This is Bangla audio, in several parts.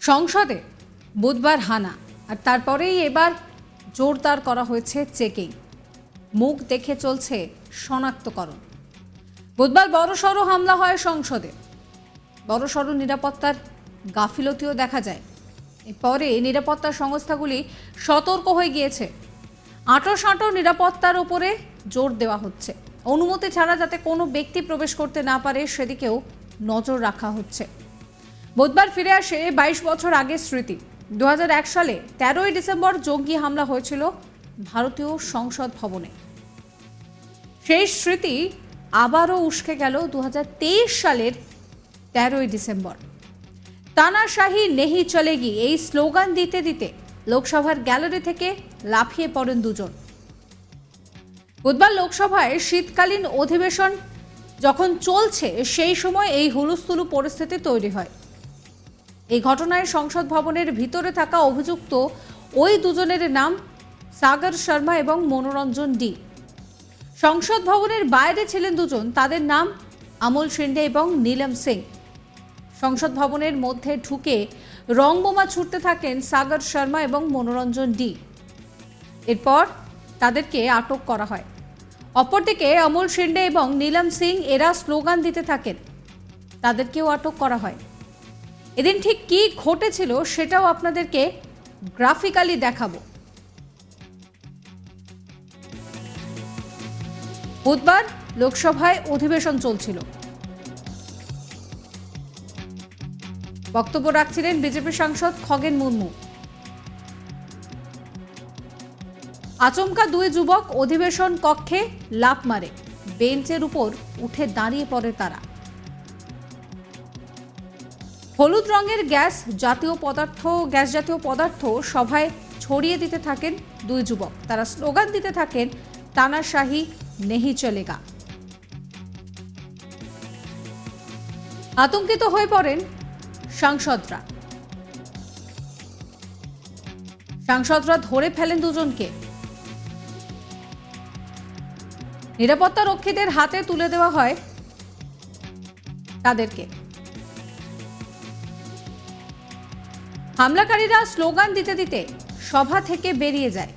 সংসদে বুধবার হানা, আর তারপরেই এবার জোরদার করা হয়েছে চেকিং। মুখ দেখে চলছে শনাক্তকরণ। বুধবার বড়সড় হামলা হয় সংসদে। বড়সড় নিরাপত্তার গাফিলতিও দেখা যায়। এরপরে নিরাপত্তা সংস্থাগুলি সতর্ক হয়ে গিয়েছে। আঁটো সাঁটো নিরাপত্তার ওপরে জোর দেওয়া হচ্ছে। অনুমতি ছাড়া যাতে কোনো ব্যক্তি প্রবেশ করতে না পারে, সেদিকেও নজর রাখা হচ্ছে। বুধবার ফিরে আসে বাইশ বছর আগের স্মৃতি। দু হাজার এক সালে তেরোই ডিসেম্বর জঙ্গি হামলা হয়েছিল ভারতীয় সংসদ ভবনে। সেই স্মৃতি আবারও উস্কে গেল দু হাজার তেইশ সালের তেরোই ডিসেম্বর। তানাশাহি নেহি চলে গি এই স্লোগান দিতে দিতে লোকসভার গ্যালারি থেকে লাফিয়ে পড়েন দুজন। বুধবার লোকসভায় শীতকালীন অধিবেশন যখন চলছে, সেই সময় এই হুলুস্থুলু পরিস্থিতি তৈরি হয়। এই ঘটনায় সংসদ ভবনের ভিতরে থাকা অভিযুক্ত ওই দুজনের নাম সাগর শর্মা এবং মনোরঞ্জন ডি। সংসদ ভবনের বাইরে ছিলেন দুজন, তাদের নাম আমল শিন্ডে এবং নীলম সিং। সংসদ ভবনের মধ্যে ঢুকে রং বোমা ছুটতে থাকেন সাগর শর্মা এবং মনোরঞ্জন ডি। এরপর তাদেরকে আটক করা হয়। অপরদিকে অমল শিন্ডে এবং নীলম সিং এরা স্লোগান দিতে থাকেন। তাদেরকেও আটক করা হয়। এদিন ঠিক কি ঘটেছিল সেটাও আপনাদেরকে গ্রাফিক্যালি দেখাবো। বুধবার লোকসভায় অধিবেশন চলছিল। বক্তব্য রাখছিলেন বিজেপি সাংসদ খগেন মুর্মু। আচমকা দুই যুবক অধিবেশন কক্ষে লাফ মারে। বেঞ্চের উপর উঠে দাঁড়িয়ে পড়ে তারা। হলুদ রঙের গ্যাস জাতীয় পদার্থ, গ্যাস জাতীয় পদার্থ সভায় ছড়িয়ে দিতে থাকেন দুই যুবক। তারা স্লোগান দিতে থাকেন তানাশাহি নেহি চলেগা। আতঙ্কিত হয়ে পড়েন সাংসদরা। সাংসদরা ধরে ফেলেন দুজনকে। নিরাপত্তা রক্ষীদের হাতে তুলে দেওয়া হয় তাদেরকে। হামলাকারীরা স্লোগান দিতে দিতে সভা থেকে বেরিয়ে যায়।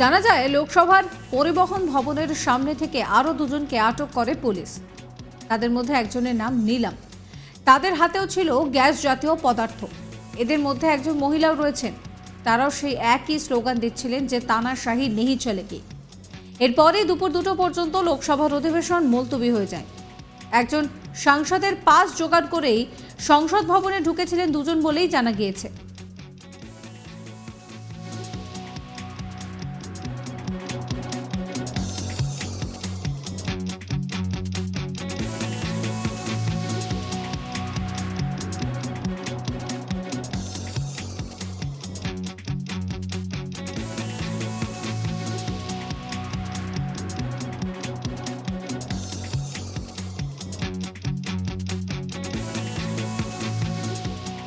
জানা যায়, লোকসভার পরিবহন ভবনের সামনে থেকে আরও দুজনকে আটক করে পুলিশ। তাদের মধ্যে একজনের নাম নীলাম। তাদের হাতেও ছিল গ্যাস জাতীয় পদার্থ। এদের মধ্যে একজন মহিলাও রয়েছেন। তারাও সেই একই স্লোগান দিচ্ছিলেন যে, তানাশাহি নেহি চলে কি? এরপরে দুপুর দুটো পর্যন্ত লোকসভার অধিবেশন মুলতবি হয়ে যায়। একজন সাংসদের পাস জোগাড় করেই সংসদ ভবনে ঢুকেছিলেন দুজন বলেই জানা গিয়েছে।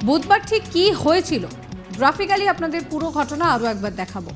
বুধবার ঠিক কি হয়েছিল? গ্রাফিক্যালি আপনাদের পুরো ঘটনা আরও একবার দেখাবো।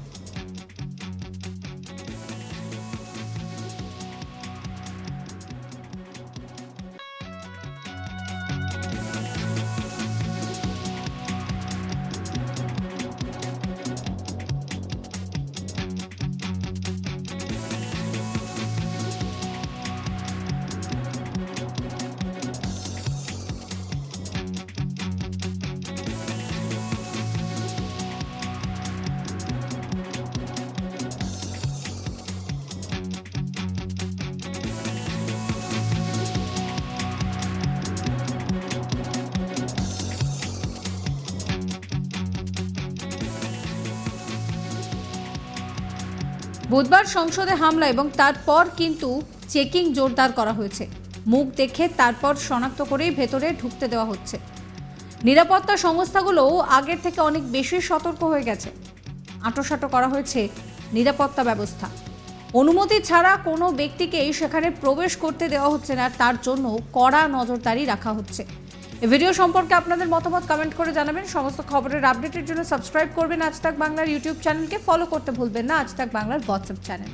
বুধবার সংসদে হামলা এবং তারপর কিন্তু চেকিং জোরদার করা হয়েছে। মুখ দেখে তারপর শনাক্ত করেই ভেতরে ঢুকতে দেওয়া হচ্ছে। নিরাপত্তা সংস্থাগুলোও আগের থেকে অনেক বেশি সতর্ক হয়ে গেছে। আঁটোসাঁটো করা হয়েছে নিরাপত্তা ব্যবস্থা। অনুমতি ছাড়া কোনো ব্যক্তিকেই সেখানে প্রবেশ করতে দেওয়া হচ্ছে না, তার জন্য কড়া নজরদারি রাখা হচ্ছে। ভিডিও সম্পর্কে আপনাদের মতামত কমেন্ট করে জানাবেন। সমস্ত খবরের আপডেটের জন্য সাবস্ক্রাইব করবেন আজ তাক বাংলার ইউটিউব চ্যানেলকে ফলো করতে ভুলবেন না আজ তাক বাংলার হোয়াটসঅ্যাপ চ্যানেল